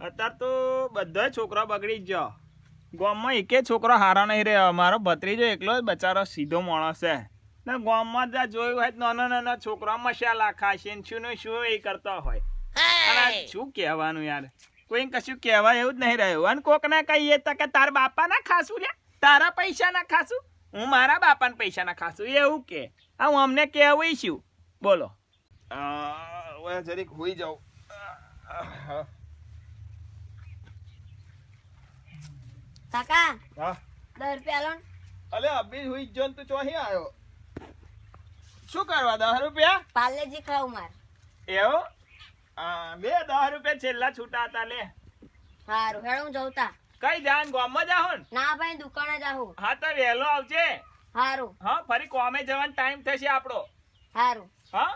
અત્યારે તો બધા છોકરા બગડી જ ગયો ગામમાં એકે છોકરો હારા નહીં રહ્યો મારો ભત્રીજો એકલો જ બચારો સીધો માણસ છે. ને ગામમાં જ્યાં જોયું હોય તો નાના નાના છોકરા મસાલા ખાશે ને શું ને શું એ કરતા હોય. અને શું કહેવાનું યાર? કોઈ કશું કહેવાય એવું જ નહીં રહ્યું. અને કોકને કહીએ તો કે તારા બાપા ના ખાશું લે તારા પૈસા ના ખાશું. હું મારા બાપાના પૈસા ના ખાશું. એવું કે. આ હું અમને કહેવું છું બોલો હવે જરીક હોઈ જાઉં. કાકા હા? દસ રૂપિયા લો અલે અભી હુઈ જોન તું ચોહી આયો. શું કરવા દસ રૂપિયા? પાર્લેજી ખાવું માર. એવો? આ, બે દસ રૂપિયા છેલ્લા છૂટા હતા લે. સારું હેડ હું જઉં તા. કઈ જાન ગામમાં જાહો ને? ના ભાઈ દુકાને જાહો. હા તો વહેલો આવજે. સારું હા ફરી કોમે જવાનો ટાઈમ થશે આપણો. સારું હા?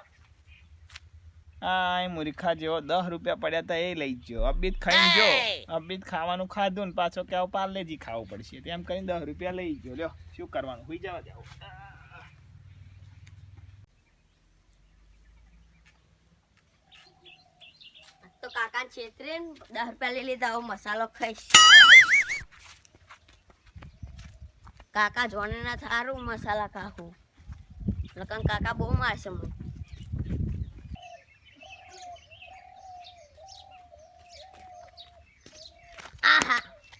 આ મુરખા જેવો દસ રૂપિયા પડ્યા હતા એ લઈ ગયો અબીત ખાઈ જો. અબીત ખાવાનું ખાધું ને પાછો કે પાર્લેજી ખાવું પડશે. તેમ કરીને દસ રૂપિયા લઈ ગયો લ્યો શું કરવાનું? હુઈ જવા જાવ તો કાકા છેતરે દસ રૂપિયા લઈ લીધા આવો મસાલો ખાઈશ. કાકા જોને ના થારું મસાલા ખાવું લકન કાકા બહુ મારશે મને.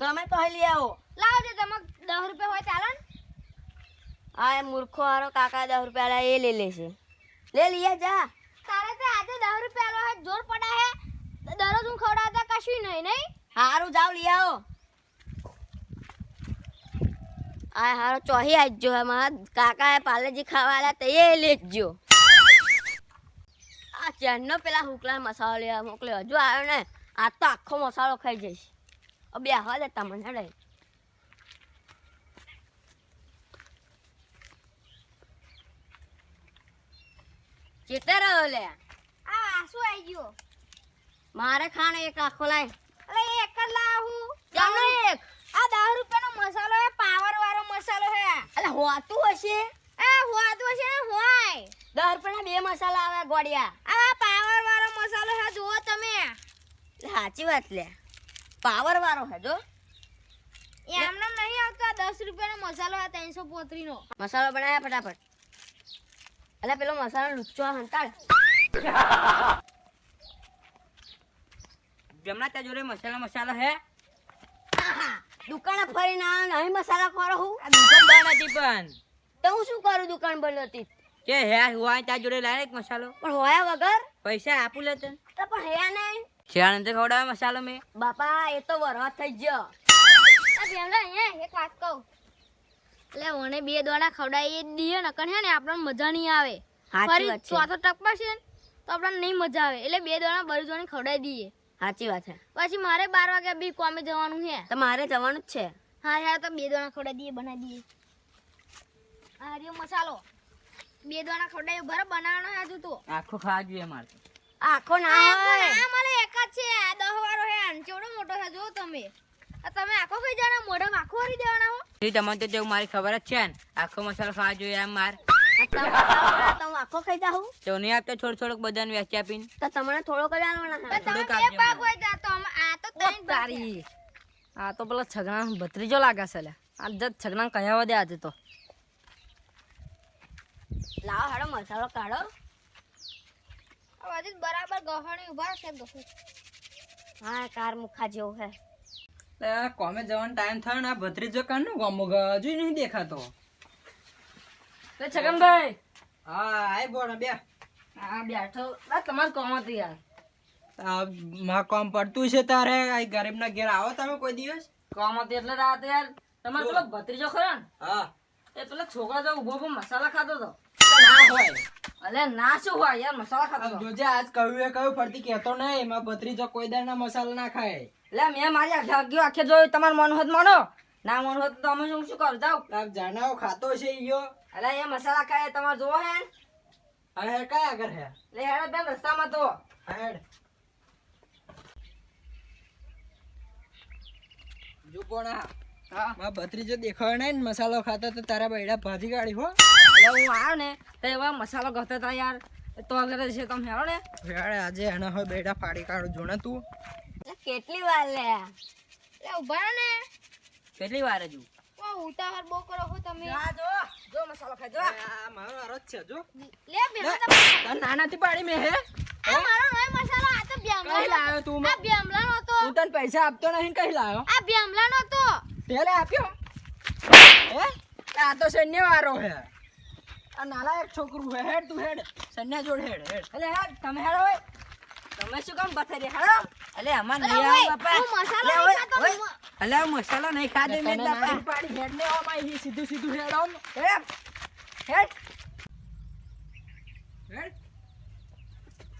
તમે તો અહીં લઈ આવો. આ એ મૂર્ખો હારો કાકા દસ રૂપિયા લા એ લઈ લેશે લે લઈએ જા. તારે તો આજે દસ રૂપિયા લો જોર પડા હે. દરરોજ હું ખવડાવતા કશું નહીં નહીં? હારું જાવ લઈ આવો. આ હારો ચોહી આજજો હે મારા કાકા એ પાલેજી ખાવા આલ્યા તો એ લેજો આ ચેનનો પેલા હુકલા મસાલો લેવા મોકલ્યો. હજુ આવ્યો ને આ તો આખો મસાલો ખાઈ જઈશ. બે હા દે તમને હેડે ચેતે રહ્યો લે આ શું આવી ગયો મારે ખાને એક આખો લાય અરે એક જ લાવું ચાલો એક આ દસ રૂપિયાનો મસાલો હે પાવર વાળો મસાલો હે અલે હોતું હશે એ હોતું હશે ને હોય દસ રૂપિયાના બે મસાલા આવે ગોળિયા આ પાવર વાળો મસાલો હે જુઓ તમે સાચી વાત લે પાવર વાળો હે જો. એમને નહીં આવતા દસ રૂપિયાનો મસાલો આ ત્રણસો પોત્રીનો મસાલો બનાવ્યા ફટાફટ. એટલે પેલો મસાલો લુચ્ચો હંતાડ જમણા ત્યાં જોડે મસાલા મસાલા હે? દુકાને ફરીને ના નહીં મસાલા ખોરો હું. આ બંધ હતી પણ. તો હું શું કરું દુકાન બંધ હતી? કે હે હોય ત્યાં જોડે લાવે એક મસાલો. પણ હોયા વગર? પૈસા આપું લે તને. તો પણ હે નહીં. શિયાળા ખવડાવે મસાલો મેં. બાપા એ તો વરવા થઈ ગયો. અહીંયા એક વાત કહું. એટલે ઓને બે દોડા ખવડાવી દઈએ ને કણ હે ને આપણને મજા નહીં આવે. ફરી ચોથો ટક છે ને તો આપણને નહીં મજા આવે. એટલે બે દોડા બળી દોડી ખવડાવી દઈએ. સાચી વાત છે. પછી મારે બાર વાગ્યા બી કોમે જવાનું છે. તો મારે જવાનું જ છે. હા યાર તો બે દોડા ખવડાવી દઈએ બનાવી દઈએ. આ રહ્યો મસાલો. બે દોડા ખવડાવી બરાબર બનાવવાનો હે હજુ તો. આખો ખાવા જોઈએ મારે આખો ના હોય. ના એક જ છે આ દહ વાળો હે આન મોટો છે જો તમે. આ તમે આખો ખાઈ જાણો મોઢામાં આખો હરી દેવાના હો. એ તમને તો જેવું મારી ખબર જ છે ને આખો મસાલો ખાવા જોઈએ એમ માર. તમે મસાલો બનાવો તો હું આખો ખાઈ જાઉં તો નહીં આપતો થોડું થોડુંક બધાને વેચી આપીને? તો તમને થોડો કરી આલવાના તમે બે ભાગ હોય તો તો આ તો ત્રણ ભાગ આ તો પેલા છગના ભત્રીજો લાગે છે લે. આ જત છગના કહેવા દે આજે તો? લાવો હાડો મસાલો કાઢો. આ બરાબર ગહણી ઊભા છે હા કાર મુખા જેવું હે. લે કોમે જવાનો ટાઈમ થયો ને આ ભત્રીજો કાઢનો ગમો ગજુ નહીં દેખાતો. લે છગનભાઈ. હા આય બોલ બે. હા બેઠો. આ તમારે કોમ હતી યાર. આ માં કોમ પડતું છે તારે આ ગરીબના ઘેર આવો તમે કોઈ દિવસ? કોમ હતી એટલે રાત યાર. તમારે પેલો ભત્રીજો ખરો ને? હા. એ પેલા છોકરા જો ઊભો ઊભો મસાલા ખાતો હતો. ના હોય. અલે ના શું હોય યાર મસાલા ખાતો જોજે આજ કહ્યું એ કહ્યું ફરતી કહેતો નહીં એમાં ભત્રીજો કોઈ દાડના મસાલા ના ખાય. એટલે મેં મારી આખે આખી આખે જોયું તમાર મન હોત માનો. ના મન હોત તો અમે શું શું કર જાવ આપ જાનાઓ ખાતો છે ઈયો અલે એ મસાલા ખાય તમાર જોવો હે. હવે કયા આગળ હે? લે હેડ બેન રસ્તામાં તો. હેડ. જો કોણ હા. મા ભત્રીજો દેખાયો નહીં મસાલો ખાતો તો તારા બૈડા ભાજી કાઢી હો. હું આવ્યો ને તો એવા મસાલો ગતો હતા યાર. તો અગર છે તમે હેડો ને. યાર આજે એના હવે બેડા ફાડી કાઢું જો તું. કેટલી વાર લે? લે ઊભા ને. કેટલી વાર હજુ? ઓ ઉતાવળ બહુ કરો છો તમે. આ જો જો મસાલો જો. આ મારો આરો છે જો. લે બેહો નાનાથી પાડી મેં હે. આ મારો નવો મસાલો આ તો કઈ લાવ્યો તું આ બ્યામલા નો તો હું તને પૈસા આપતો નહીં કઈ લાવ્યો? આ બેમલા નો તો પેલે આપ્યો. હે? આ તો સૈન્ય વારો હે. આ નાલા એક છોકરું હે હેડ તું હેડ. સન્યા જોડ હેડ હેડ. એટલે હેડ તમે હેડ હોય તમે શું કામ બથરી હેડો? એટલે અમાર નહીં આવે બાપા. હું મસાલો લે, ખાતો, ઓય. હું- મસાલો નહીં ખાધે મેં તને પાડી હેડ ને ઓમાં અહીં સીધું સીધું હેડ આમ. હેડ હેડ. હેડ.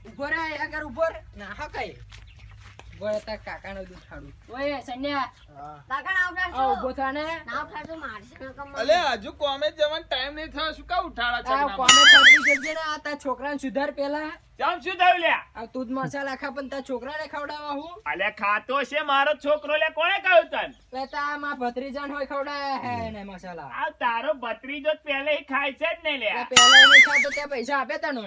ઊભો રે આગળ ઊભો ના હા કઈ. તાર કાકાનો દૂધ ખાડું. ઓય સૈન્ય કાકા ના આ ઊભો થા ને. ના ઉઠાડશો મારશે ને કમ અલે હજુ કોમે જવાનો ટાઈમ નહીં થયો શું કા ઉઠાડા આ કોમે જજે ને આ તાર છોકરાને સુધાર પેલા જામ થયું લ્યા. આ તું જ મસાલા ખા પણ તાર છોકરાને ખવડાવવા હું? અલે ખાતો છે મારો છોકરો લે કોણે કહ્યું તન? લે તા માં ભત્રીજાન હોય ખવડાયા. હે ને મસાલા. આ તારો ભત્રીજો પહેલે હી ખાય છે જ ને લે પહેલે હી ખાતો તે પૈસા આપે તને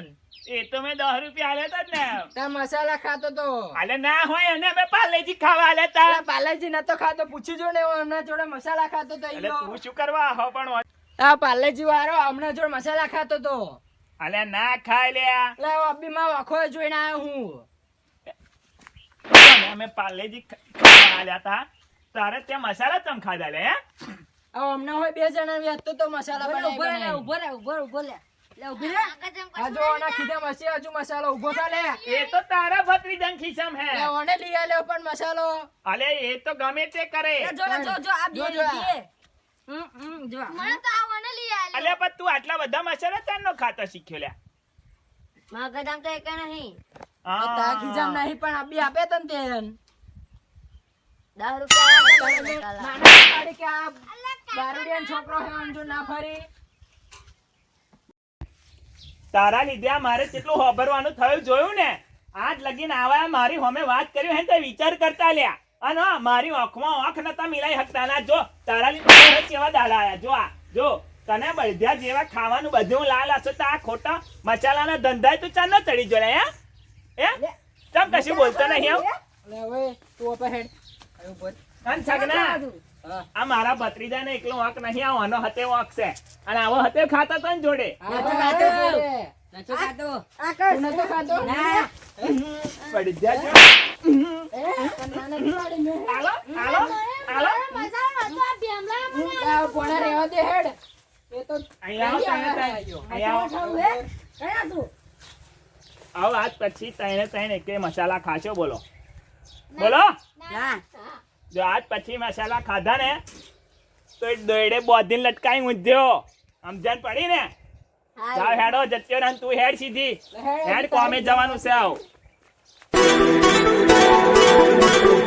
એ તો મેં દસ રૂપિયા આલ્યા તા જ ને. તા મસાલા ખાતો તો. અલે ના હોય એને મેં પાલેજી ખાવા લેતા તા. પાલેજી ના તો ખાતો પૂછી જો ને હમણાં જોડે મસાલા ખાતો તો. તું શું કરવા હો પણ આ પાર્લેજી વાળો હમણાં જોડે મસાલા ખાતો તો. અલે ના ખાય લે લે અબ્બી માં વાખો જોઈને આવ્યો હું. અમે પાલેજી ખાવા હતા તારે ત્યાં મસાલા તમ ખાધા લે હે? આ હમણાં હોય બે જણા વ્યસ્ત તો મસાલા બનાવી ઊભો રે ઊભો રે ઊભો ઊભો લે. ઊભી રે. આગળ જેમ આ જો આના ખીધા મસી હજુ મસાલો ઊભો થા એ તો તારા ભત્રીજાન ખિસ્સામ હે. લે ઓને લઈ આલ્યો પણ મસાલો. અલે એ તો ગમે તે કરે. એ જો ને, જો જો આ બે જો, જો આ. બે હમ હમ જો. આ. મને તો આ લઈ આલ્યો. અલે પણ તું આટલા બધા મસાલા ચાર નો ખાતા શીખ્યો લ્યા. મારા તો એક નહીં. આ તા ખીજામ નહીં પણ અબ્બી આપે તને તેન દસ રૂપિયા આલ્યા તા તને મસાલા. નાના પાડી કે આ દારૂડિયાનો છોકરો હે જો ના ફરી. તારા લીધે આ મારે કેટલું હોભરવાનું થયું જોયું ને? આજ લગીન આવા મારી હોમે વાત કર્યું હે તે વિચાર કરતા લ્યા. અને હા, મારી આંખમાં આંખ નતા મિલાઈ શકતા. ના જો તારા લીધે કેવા દાડા આયા? જો આ જો તને બળધ્યા જેવા ખાવાનું બધું લાલ હશે તો આ ખોટા મસાલાના ધંધા તું ચાલ ન ચડી જોડે હે? હે? ચમ કશું બોલતો નહીં હવે તું હેડ. છગના આ મારા ભત્રીજાને એકલો વાંક નહીં આવો આનો હતે વાંક છે. અને આવો હતે ખાતા તો જોડે. નતો ખાતો. નતો ખાતો? ના બળધ્યા આજ પછી તને તને કે મસાલા ખાશો બોલો. બોલો. જો આજ પછી મસાલા ખાધા ને તો એ દોડે બોધીને લટકાઈ ઊંધ્યો. સમજણ પડી ને? હેડો જત્યો ને તું હેડ સીધી. હેડ કોમે જવાનું છે આવ. Thank you.